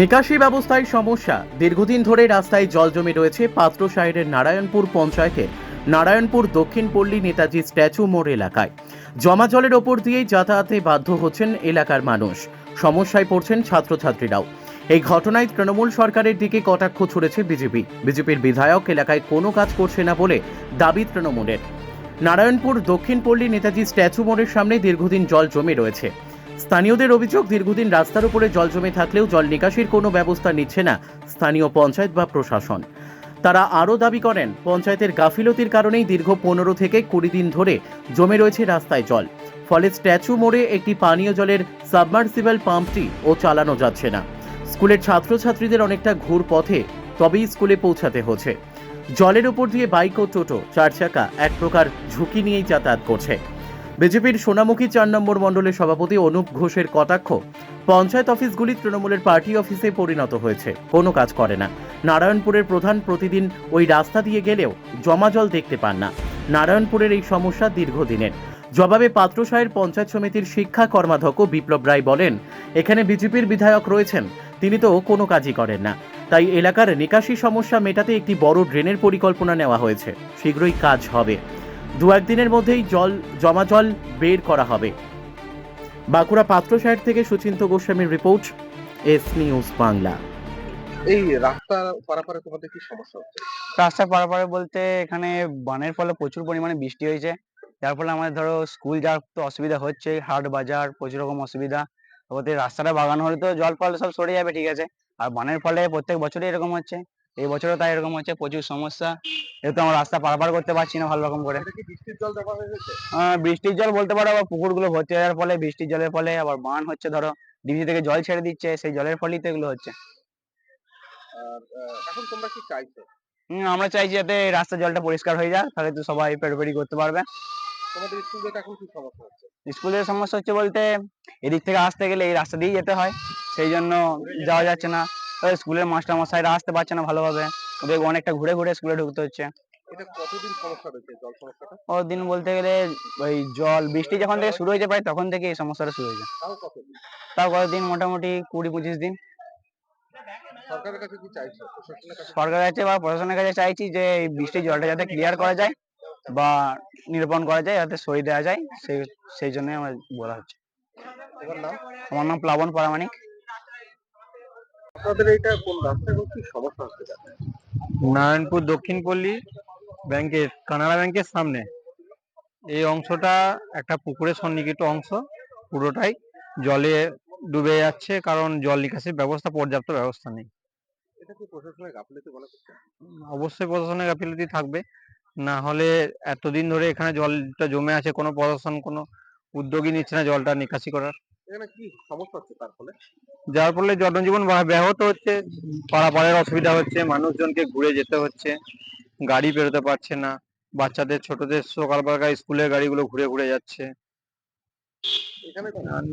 নিকাশি ব্যবস্থায় সমস্যা। দীর্ঘদিন ধরে রাস্তায় জল জমে রয়েছে পাত্র সাহেবের নারায়ণপুর পঞ্চায়েতের নারায়ণপুর দক্ষিণ পল্লী নেতাজি স্ট্যাচু মোড় এলাকায়। জমা জলের ওপর দিয়েই যাতায়াতে বাধ্য হচ্ছেন এলাকার মানুষ। সমস্যায় পড়ছেন ছাত্রছাত্রীরাও। এই ঘটনায় তৃণমূল সরকারের দিকে কটাক্ষ ছুড়েছে বিজেপি। বিজেপির বিধায়ক এলাকায় কোনো কাজ করছে না বলে দাবি তৃণমূলের। নারায়ণপুর দক্ষিণ পল্লী নেতাজি স্ট্যাচু মোড়ের সামনে দীর্ঘদিন জল জমে রয়েছে। স্থানীয়দের অভিযোগ, দীর্ঘদিন রাস্তার উপরে জল জমে থাকলেও জল নিকাশির কোনো ব্যবস্থা নিচ্ছে না স্থানীয় পঞ্চায়েত বা প্রশাসন। তারা আরও দাবি করেন, পঞ্চায়েতের গাফিলতির কারণেই দীর্ঘ পনেরো থেকে কুড়ি দিন ধরে জমে রয়েছে রাস্তায় জল। ফলে স্ট্যাচু মোড়ে একটি পানীয় জলের সাবমার্সিবল পাম্পটি ও চালানো যাচ্ছে না। স্কুলের ছাত্রছাত্রীদের অনেকটা ঘুর পথে, তবেই স্কুলে পৌঁছাতে হচ্ছে। জলের উপর দিয়ে বাইক ও টোটো, চার চাকা, এক প্রকার ঝুঁকি নিয়েই যাতায়াত করছে। বিজেপির সোনামুখী চার নম্বর মণ্ডলের সভাপতি অনুপ ঘোষের কটাক্ষ পঞ্চায়েত অফিসগুলি তৃণমূলের পার্টি অফিসে পরিণত হয়েছে। কোনো কাজ করে না। নারায়ণপুরের প্রধান প্রতিদিন ওই রাস্তা দিয়ে গেলেও জমা জল দেখতে পান না। নারায়ণপুরের এই সমস্যা দীর্ঘদিনের। জবাবে পাত্রসাহের পঞ্চায়েত সমিতির শিক্ষা কর্মাধ্যক্ষ বিপ্লব রায় বলেন, এখানে বিজেপির বিধায়ক রয়েছেন। তিনি তো কোনো কাজই করেন না। তাই এলাকার নিকাশি সমস্যা মেটাতে একটি বড় ড্রেনের পরিকল্পনা নেওয়া হয়েছে। শীঘ্রই কাজ হবে। দু একদিনের মধ্যেই জল জমা জল বের করা হবে। বাঁকুড়া পাত্রসাহের থেকে সুচিন্ত গোস্বামীর রিপোর্ট এস নিউজ বাংলা। এই রাস্তা পারাপারে তোমাদের কি সমস্যা হচ্ছে? রাস্তা পারাপারে বলতে এখানে বানের ফলে প্রচুর পরিমাণে বৃষ্টি হয়েছে। যার ফলে আমাদের ধরো স্কুল যাওয়ার তো অসুবিধা হচ্ছে হাট বাজার প্রচুর রকম অসুবিধা। ওদের রাস্তাটা বাগানো হলে তো জল ফল সব সরে যাবে ঠিক আছে। আর বানের ফলে প্রত্যেক বছরই এরকম হচ্ছে এই বছরও তাই এরকম হচ্ছে প্রচুর সমস্যা। যেহেতু আমরা রাস্তা পারাপার করতে পারছি না ভালো রকম করে। এটা বৃষ্টির জল হয়ে বৃষ্টির জল বলতে পারো আবার পুকুরগুলো ভর্তি হওয়ার ফলে বৃষ্টির জলের ফলে আবার বান হচ্ছে ধরো ডিবি থেকে জল ছেড়ে দিচ্ছে সেই জলের ফলেই তো এগুলো হচ্ছে। এখন তোমরা কি চাইছো? হম, আমরা চাইছি যাতে রাস্তার জলটা পরিষ্কার হয়ে যায় তাহলে তো সবাই পেরোপেরি করতে পারবে। তোমাদের স্কুল এখন কি সমস্যা হচ্ছে? স্কুলের সমস্যা হচ্ছে বলতে এদিক থেকে আসতে গেলে এই রাস্তা দিয়েই যেতে হয় সেই জন্য যাওয়া যাচ্ছে না। স্কুলের মাস্টার মশাইরা আসতে পারছে না ভালোভাবে। ওদের অনেকটা ঘুরে ঘুরে স্কুলে ঢুকতে হচ্ছে। এটা কতদিন সমস্যা রয়েছে জল সমস্যাটা? ওর দিন বলতে গেলে ওই জল বৃষ্টি যখন থেকে শুরু হয়েছে প্রায় তখন থেকে এই সমস্যাটা শুরু হয়েছে। তাও কতদিন? মোটামুটি কুড়ি পঁচিশ দিন। সরকারের কাছে কি চাইছো? সরকারের কাছে বা প্রশাসনের কাছে চাইছি যে এই বৃষ্টির জলটা যাতে ক্লিয়ার করা যায় বা নিরূপণ করা যায় যাতে সই দেওয়া যায় সেই সেই জন্যই আমার বলা হচ্ছে। আমার নাম প্লাবন পরামানিক আপনাদের কোন রাস্তা এবং কি সমস্যা হচ্ছে। নারায়ণপুর দক্ষিণ পল্লী ব্যাংকের কানাড়া ব্যাংকের সামনে। এই অংশটা একটা পুকুরের সন্নিহিত অংশ পুরোটাই জলে ডুবে যাচ্ছে কারণ জল নিকাশির ব্যবস্থা পর্যাপ্ত ব্যবস্থা নেই। অবশ্যই প্রশাসনের গাফিলতি থাকবে। না হলে এতদিন ধরে এখানে জলটা জমে আছে কোনো প্রশাসন কোনো উদ্যোগই নিচ্ছে না জলটা নিকাশি করার। এখানে কি সমস্যা হচ্ছে তার ফলে? যার ফলে জনজীবন ব্যাহত হচ্ছে পারাপারের অসুবিধা হচ্ছে মানুষজনকে ঘুরে যেতে হচ্ছে গাড়ি বেরোতে পারছে না বাচ্চাদের ছোটদের সকালবেলা স্কুলের গাড়িগুলো ঘুরে ঘুরে যাচ্ছে।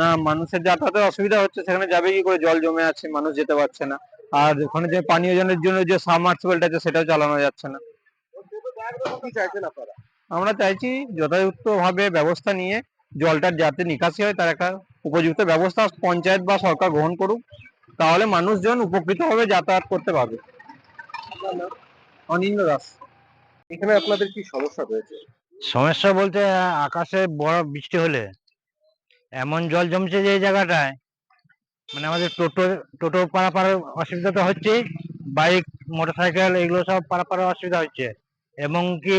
না মানুষের যাতায়াতের অসুবিধা হচ্ছে সেখানে যাবে কি করে? জল জমে আছে মানুষ যেতে পারছে না। আর ওখানে যে পানীয় জলের জন্য যে সাবমার্সিবলটা আছে সেটাও চালানো যাচ্ছে না। আমরা চাইছি যথাযথ ভাবে ব্যবস্থা নিয়ে জলটার যাতে নিকাশি হয় তার একটা উপযুক্ত ব্যবস্থা পঞ্চায়েত বা সরকার গ্রহণ করুক তাহলে মানুষজন উপকৃত হবে যাতায়াত করতে পারবে। অনিন্দ দাস। এখানে আপনাদের কি সমস্যা রয়েছে? সমস্যা বলতে আকাশে বড় বৃষ্টি হলে এমন জল জমছে যে এই জায়গাটায় মানে আমাদের টোটো টোটো পারাপার অসুবিধা তো হচ্ছে বাইক মোটরসাইকেল এগুলো সব পারাপারের অসুবিধা হচ্ছে। এবং কি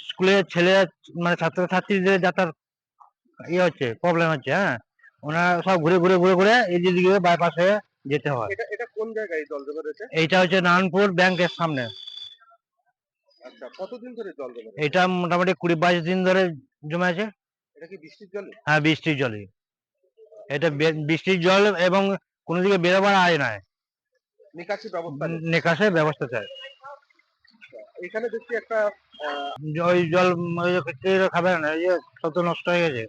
স্কুলের ছেলে মানে ছাত্রছাত্রীদের যাতায়াত ইয়ে হচ্ছে প্রবলেম হচ্ছে হ্যাঁ? ওনারা সব ঘুরে ঘুরে ঘুরে ঘুরে এই দিকে বাইপাস হয়ে যেতে হয়। এটা এটা কোন জায়গায় জল জমে রয়েছে? এইটা হচ্ছে নারায়ণপুর ব্যাংকের সামনে। আচ্ছা কতদিন ধরে জল জমে এটা মোটামুটি কুড়ি বাইশ দিন ধরে জমে আছে। এটা কি বৃষ্টির জল? হ্যাঁ বৃষ্টির জলই এটা বৃষ্টির জল এবং কোনো দিকে বেরোবার আয় নাই। নিকাশি ব্যবস্থা নিকাশের ব্যবস্থা চাই এখানে দেখছি একটা ওই জল খাবে না এই সব তো নষ্ট হয়ে গেছে।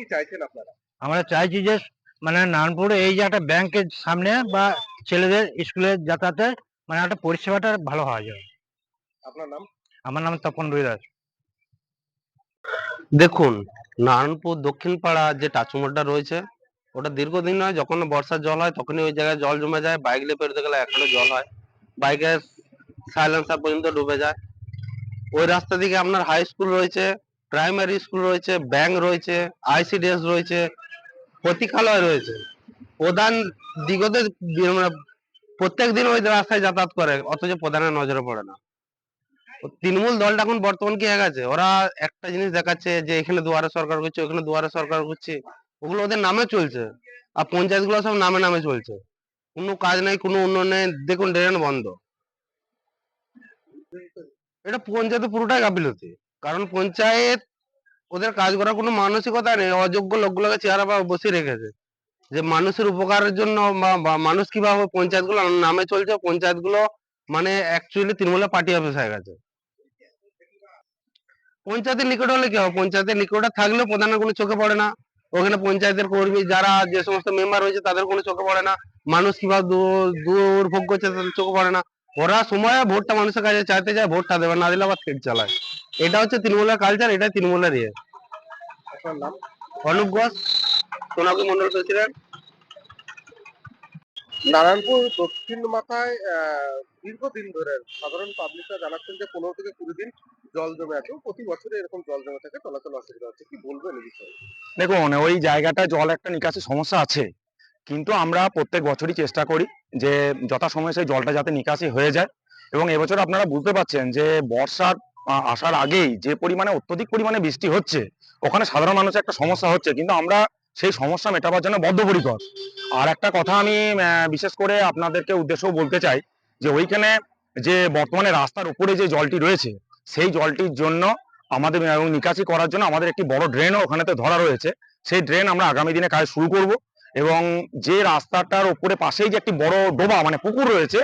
কি চাইছেন আপনারা? আমরা চাইছি যে মানে নারায়ণপুরে এই যে একটা ব্যাংকের সামনে বা ছেলেদের স্কুলের যাতায়াতে মানে একটা পরিষেবাটা ভালো হওয়া যায়। আপনার নাম? আমার নাম তপন রুই দাস। দেখুন নারায়ণপুর দক্ষিণ পাড়া যে টাচুমোড়টা রয়েছে ওটা দীর্ঘদিন নয় যখন বর্ষার জল হয় তখনই ওই জায়গায় জল জমে যায় বাইক নিয়ে পেরোতে গেলে এখনও জল হয় বাইকের সাইলেন্সার পর্যন্ত ডুবে যায়। ওই রাস্তা দিকে আপনার হাই স্কুল রয়েছে প্রাইমারি স্কুল রয়েছে ব্যাংক রয়েছে আইসিডিএস রয়েছে, প্রতীক্ষালয় রয়েছে। প্রধান দিগতে মানে প্রত্যেক দিন ওই রাস্তায় যাতায়াত করে, অথচ প্রধানের নজরে পড়ে না। তৃণমূল দলটা এখন বর্তমান কি হয়ে গেছে ওরা একটা জিনিস দেখাচ্ছে যে এখানে দুয়ারে সরকার করছে ওখানে দুয়ারে সরকার করছে ওগুলো ওদের নামে চলছে। আর পঞ্চায়েতগুলো সব নামে নামে চলছে। কোনো কাজ নেই, কোনো উন্নয়ন দেখুন ড্রেন বন্ধ। এটা পঞ্চায়েতে পুরোটাই গাফিলতি। কারণ পঞ্চায়েত, ওদের কাজ করার কোনো মানসিকতা নেই, অযোগ্য লোকগুলোকে চেহারা বা বসিয়ে রেখেছে। যে মানুষের উপকারের জন্য বা মানুষ কীভাবে পঞ্চায়েতগুলো নামে চলছে পঞ্চায়েতগুলো মানে অ্যাকচুয়ালি তৃণমূলের পার্টি অফিস হয়ে গেছে। পঞ্চায়েতের নিকট হলে কি হবে? পঞ্চায়েতের নিকটে থাকলেও প্রধানের কোনো চোখে পড়ে না। ওখানে পঞ্চায়েতের কর্মী যারা যে সমস্ত মেম্বার রয়েছে, তাদের কোনো চোখে পড়ে না। মানুষ কীভাবে দূর- দুর্ভোগ করছে, তাদের চোখে পড়ে না। ওরা সময় ভোটটা মানুষের কাছে চাইতে যায় ভোটটা দেবে, না দিলে আবার থেট চালায়। এটা হচ্ছে তৃণমূলের কালচার এটা তৃণমূলের ইয়ে অনুপ ঘোষ সোনাকি মন্ডল প্রেসিডেন্ট নারায়ণপুর দক্ষিণ মাথায় আহ, দীর্ঘদিন ধরে সাধারণ পাবলিকরা জানাচ্ছেন যে পনেরো থেকে কুড়ি দিন জল জমে আছে। প্রতি বছরে এরকম জল জমে থাকে চলাচল অসুবিধা হচ্ছে। কি বলবেন এই বিষয়ে? দেখুন ওই জায়গাটা জল একটা নিকাশি সমস্যা আছে কিন্তু আমরা প্রত্যেক বছরই চেষ্টা করি যে যথাসময়ে সেই জলটা যাতে নিকাশি হয়ে যায়। এবং এবছর আপনারা বুঝতে পারছেন যে বর্ষার আসার আগেই যে পরিমাণে, অত্যধিক পরিমাণে বৃষ্টি হচ্ছে, ওখানে সাধারণ মানুষের একটা সমস্যা হচ্ছে। কিন্তু আমরা সেই সমস্যা মেটাবার জন্য বদ্ধপরিকর। আর একটা কথা আমি বিশেষ করে আপনাদেরকে উদ্দেশ্যও বলতে চাই, যে ওইখানে যে বর্তমানে রাস্তার উপরে যে জলটি রয়েছে, সেই জলটির জন্য আমাদের এবং নিকাশি করার জন্য আমাদের একটি বড় ড্রেনও ওখানেতে ধরা রয়েছে। সেই ড্রেন আমরা আগামী দিনে কাজ শুরু করব এবং যে রাস্তাটার উপরে পাশেই যে একটি বড় ডোবা মানে পুকুর রয়েছে,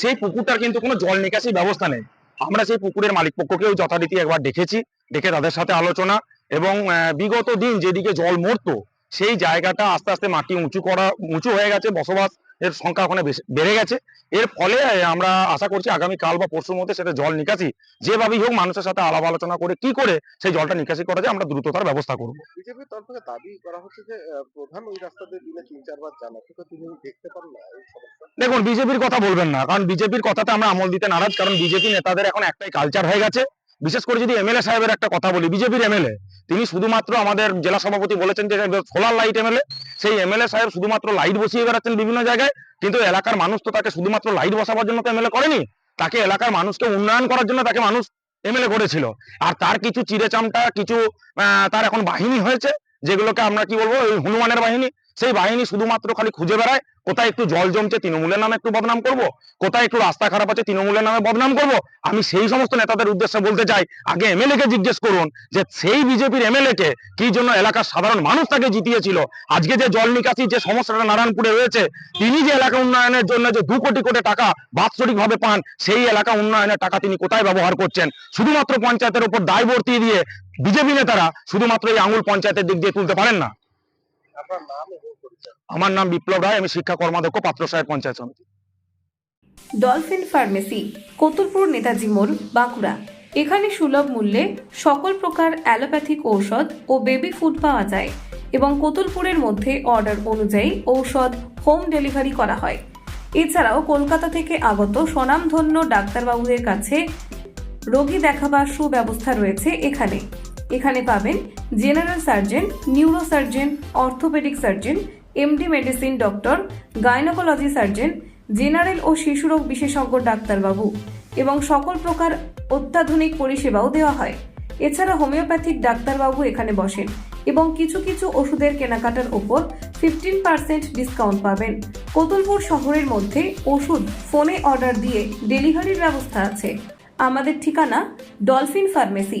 সেই পুকুরটার কিন্তু কোনো জল নিকাশি ব্যবস্থা নেই। আমরা সেই পুকুরের মালিক পক্ষকেও যথারীতি একবার দেখেছি, দেখে তাদের সাথে আলোচনা এবং বিগত দিন যেদিকে জল মরতো, সেই জায়গাটা আস্তে আস্তে মাটি উঁচু করা, উঁচু হয়ে গেছে বসবাস এর সংখ্যা ওখানে বেড়ে গেছে। এর ফলে আমরা আশা করছি আগামী কাল বা পরশুর মধ্যে সেটা জল নিকাশি যেভাবেই হোক মানুষের সাথে আলাপ আলোচনা করে কি করে সেই জলটা নিকাশি করা যায় আমরা দ্রুততার ব্যবস্থা করব। বিজেপির তরফ থেকে দাবি করা হচ্ছে যে প্রধান ওই রাস্তা দিয়ে দিনে তিন চারবার যান। তিনি দেখতে পান না এই সমস্যা। দেখুন বিজেপির কথা বলবেন না কারণ বিজেপির কথাতে আমরা আমল দিতে নারাজ কারণ বিজেপি নেতাদের এখন একটাই কালচার হয়ে গেছে। বিশেষ করে যদি এমএলএ সাহেবের একটা কথা বলি বিজেপির এমএলএ তিনি শুধুমাত্র আমাদের জেলা সভাপতি বলেছেন যে সোলার লাইট এমএলএ সেই এমএলএ সাহেব শুধুমাত্র লাইট বসিয়ে বেড়াচ্ছেন বিভিন্ন জায়গায়, কিন্তু এলাকার মানুষ তো তাকে শুধুমাত্র লাইট বসাবার জন্য তো এমএলএ করেনি। তাকে এলাকার মানুষকে উন্নয়ন করার জন্য তাকে মানুষ এমএলএ করেছিল। আর তার কিছু চিড়ে চামটা কিছু তার এখন বাহিনী হয়েছে, যেগুলোকে আমরা কি বলব, ওই হনুমানের বাহিনী। সেই বাহিনী শুধুমাত্র খালি খুঁজে বেড়ায়, কোথায় একটু জল জমছে তৃণমূলের নামে একটু বদনাম করব? কোথায় একটু রাস্তা খারাপ আছে তৃণমূলের নামে বদনাম করব? আমি সেই সমস্ত নেতাদের উদ্দেশ্যে বলতে চাই, আগে এমএলএ কে জিজ্ঞেস করুন যে সেই বিজেপির এমএলএ কে কি জন্য এলাকার সাধারণ মানুষ তাকে জিতিয়েছিল? আজকে যে জল নিকাশি, যে সমস্যাটা নারায়ণপুরে রয়েছে, তিনি যে এলাকা উন্নয়নের জন্য যে দু কোটি কোটি টাকা বাৎসরিক ভাবে পান, সেই এলাকা উন্নয়নের টাকা তিনি কোথায় ব্যবহার করছেন? শুধুমাত্র পঞ্চায়েতের উপর দায় বর্তিয়ে দিয়ে বিজেপি নেতারা শুধুমাত্র এই আঙুল পঞ্চায়েতের দিক দিয়ে তুলতে পারেন না আপনার নাম এবং পরিচয় আমার নাম বিপ্লব রায় আমি শিক্ষা কর্মাধ্যক্ষ পাত্র সাহেব পঞ্চায়েত সমিতি। ডলফিন ফার্মেসি কতুলপুর নেতাজি মোড় বাঁকুড়া। এখানে সুলভ মূল্যে সকল প্রকার অ্যালোপ্যাথিক ঔষধ ও বেবি ফুড পাওয়া যায় এবং কতুলপুরের মধ্যে অর্ডার অনুযায়ী ঔষধ হোম ডেলিভারি করা হয়। এছাড়াও কলকাতা থেকে আগত স্বনামধন্য ডাক্তারবাবুদের কাছে রোগী দেখাবার সুব্যবস্থা রয়েছে এখানে। এখানে পাবেন general surgeon neuro surgeon orthopaedic surgeon, MD medicine doctor, gynaecology surgeon, general ও শিশুরোগ বিশেষজ্ঞ ডাক্তারবাবু এবং সকল প্রকার অত্যাধুনিক পরিষেবাও দেওয়া হয়। এছাড়া হোমিওপ্যাথিক ডাক্তারবাবু এখানে বসেন এবং কিছু কিছু ওষুধের কেনাকাটার ওপর ফিফটিন পার্সেন্ট ডিসকাউন্ট পাবেন। কতুলপুর শহরের মধ্যে ওষুধ ফোনে অর্ডার দিয়ে ডেলিভারির ব্যবস্থা আছে। আমাদের ঠিকানা ডলফিন ফার্মেসি